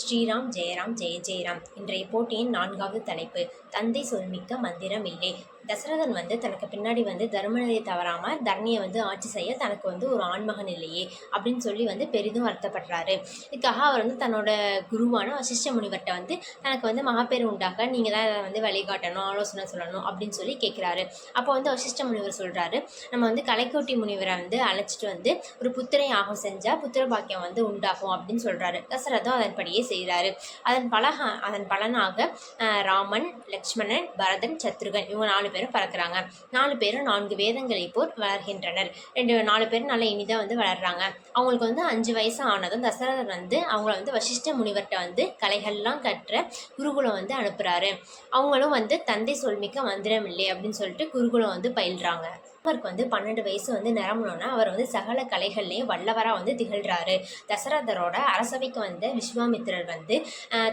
ஸ்ரீராம் ஜெயராம் ஜெய ஜெயராம். இன்றைய போட்டியின் நான்காவது தலைப்பு தந்தை சொல்மிக்க மந்திரம் இல்லை. தசரதன் வந்து தனக்கு பின்னாடி வந்து தர்மநதியை தவறாமல் தரணியை வந்து ஆட்சி செய்ய தனக்கு வந்து ஒரு ஆண்மகன் இல்லையே அப்படின்னு சொல்லி வந்து பெரிதும் வருத்தப்படுறாரு. இதுக்காக அவர் வந்து தன்னோட குருவான வசிஷ்ட முனிவர்கிட்ட வந்து தனக்கு வந்து மகப்பேறு உண்டாக நீங்கள் தான் அதை வந்து வழிகாட்டணும் ஆலோசனை சொல்லணும் அப்படின்னு சொல்லி கேட்குறாரு அப்போ வந்து வசிஷ்ட முனிவர் சொல்கிறாரு நம்ம வந்து கலைக்கோட்டி முனிவரை வந்து அழைச்சிட்டு வந்து ஒரு புத்திரை யாகம் செஞ்சால் புத்திர பாக்கியம் வந்து உண்டாகும் அப்படின்னு சொல்கிறாரு தசரதம் அதன்படியே செய்கிறாரு அதன் பலக அதன் பலனாக ராமன் லட்சுமணன் பரதன் சத்ருகன் இவங்க நாலு பேரும் பறக்குறாங்க. நாலு பேரும் நான்கு வேதங்களை போல் வளர்கின்றனர். ரெண்டு நாலு பேரும் நல்ல இனிதாக வந்து வளர்றாங்க. அவங்களுக்கு வந்து அஞ்சு வயசு ஆனதும் தசரதன் வந்து அவங்கள வந்து வசிஷ்ட முனிவர்கிட்ட வந்து கலைகள்லாம் கற்ற குருகுலம் வந்து அனுப்புகிறாரு அவங்களும் வந்து தந்தை சொல்மிக்க மந்திரம் இல்லை அப்படின்னு சொல்லிட்டு குருகுலம் வந்து பயில்றாங்க. அக்பருக்கு வந்து பன்னெண்டு வயசு வந்து நிரம்பணும்னா அவர் வந்து சகல கலைகள்லேயும் வல்லவராக வந்து திகழ்கிறாரு தசரதரோட அரசவைக்கு வந்த விஸ்வாமித்திரர் வந்து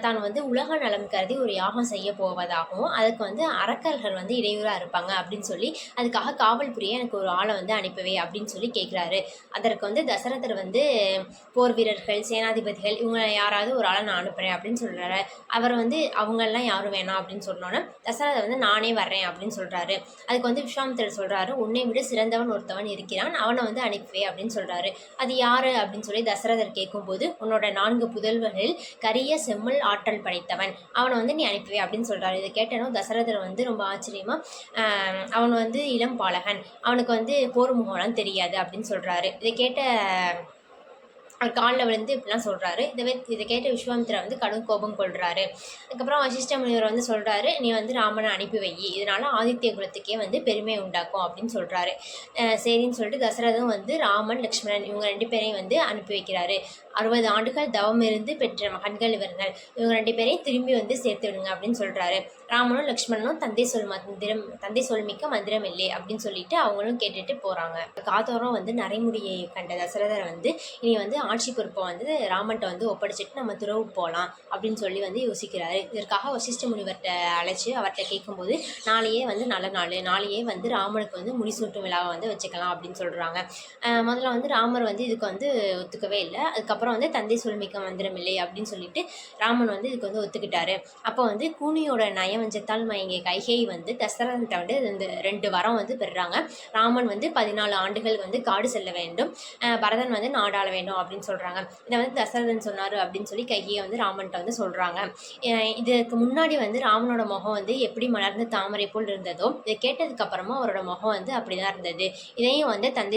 தான் வந்து உலக நலம் கருதி ஒரு யாகம் செய்ய போவதாகவும் அதுக்கு வந்து அரக்கர்கள் வந்து இடையூறாக இருப்பாங்க அப்படின்னு சொல்லி அதுக்காக காவல் புரிய எனக்கு ஒரு ஆளை வந்து அனுப்பவே அப்படின்னு சொல்லி கேட்குறாரு அதற்கு வந்து தசரதர் வந்து போர் வீரர்கள் சேனாதிபதிகள் இவங்க யாராவது ஒரு ஆளை நான் அனுப்புகிறேன் அப்படின்னு சொல்கிறாரு அவர் வந்து அவங்கெல்லாம் யாரும் வேணாம் அப்படின்னு சொன்னோன்னே தசரதர் வந்து நானே வர்றேன் அப்படின்னு சொல்கிறாரு அதுக்கு வந்து விஸ்வாமித்திரர் சொல்கிறாரு உன்னை விட சிறந்தவன் ஒருத்தவன் இருக்கிறான். அவனை வந்து அனுப்புவே அப்படின்னு சொல்கிறாரு அது யார் அப்படின்னு சொல்லி தசரதர் கேட்கும்போது உன்னோட நான்கு புதல்வர்களில் கரிய செம்மல் ஆற்றல் படைத்தவன். அவனை வந்து நீ அனுப்புவே அப்படின்னு சொல்கிறாரு இதை கேட்டனும் தசரதர் வந்து ரொம்ப ஆச்சரியமாக அவன் வந்து இளம் பாலகன். அவனுக்கு வந்து போர் முகம்லாம் தெரியாது அப்படின்னு சொல்கிறாரு இதை கேட்ட காலில் விழுந்து இப்படிலாம் சொல்கிறாரு இதை இதை கேட்ட விஸ்வாமித்ரா வந்து கடும் கோபம் கொள்கிறாரு அதுக்கப்புறம் வசிஷ்ட முனிவர் வந்து சொல்கிறாரு நீ வந்து ராமனை அனுப்பி வை. இதனால் ஆதித்ய குலத்துக்கே வந்து பெருமை உண்டாக்கும் அப்படின்னு சொல்கிறாரு சரின்னு சொல்லிட்டு தசரதம் வந்து ராமன் லக்ஷ்மணன் இவங்க ரெண்டு பேரையும் வந்து அனுப்பி வைக்கிறாரு. அறுபது ஆண்டுகள் தவம் இருந்து பெற்ற மகன்கள் இவர்கள். இவங்க ரெண்டு பேரையும் திரும்பி வந்து சேர்த்து விடுங்க அப்படின்னு சொல்கிறாரு ராமனும் லக்ஷ்மணனும் தந்தை சொல் மந்திரம் தந்தை சொல்மிக்க மந்திரம் இல்லை அப்படின்னு சொல்லிட்டு அவங்களும் கேட்டுட்டு போகிறாங்க காத்தோரம் வந்து நரைமுடியை கண்ட தசரதர் வந்து இனி வந்து ஆட்சி பொறுப்பை வந்து ராமன்ட்ட வந்து ஒப்படைச்சிட்டு நம்ம துறவு போகலாம் அப்படின்னு சொல்லி வந்து யோசிக்கிறாரு. இதற்காக வசிஷ்ட முனிவர்கிட்ட அழைச்சி அவர்கிட்ட கேட்கும்போது நாளையே வந்து நல்ல நாள். நாளையே வந்து ராமனுக்கு வந்து முடிசூட்டும் விழாவை வந்து வச்சுக்கலாம் அப்படின்னு சொல்கிறாங்க முதல்ல வந்து ராமர் வந்து இதுக்கு வந்து ஒத்துக்கவே இல்லை. அதுக்கப்புறம் வந்து தந்தை சொல்மிக்க மந்திரம் இல்லை அப்படின்னு சொல்லிட்டு ராமன் வந்து இதுக்கு வந்து ஒத்துக்கிட்டாரு. அப்போ வந்து கூனியோட நயவஞ்சத்தால் மயங்கிய கைகை வந்து தசரதன்ட்ட வந்து இந்த ரெண்டு வரம் வந்து பெறுறாங்க. ராமன் வந்து பதினாலு ஆண்டுகள் வந்து காடு செல்ல வேண்டும். பரதன் வந்து நாடாள வேண்டும் அப்படின்னு சொல்கிறாங்க இதை வந்து தசரதன் சொன்னார் அப்படின்னு சொல்லி கைகையை வந்து ராமன்கிட்ட வந்து சொல்கிறாங்க இதுக்கு முன்னாடி வந்து ராமனோட முகம் வந்து எப்படி மலர்ந்து தாமரை போல் இருந்ததோ இதை கேட்டதுக்கப்புறமா அவரோட முகம் வந்து அப்படி தான் இருந்தது. இதையும் வந்து தந்தை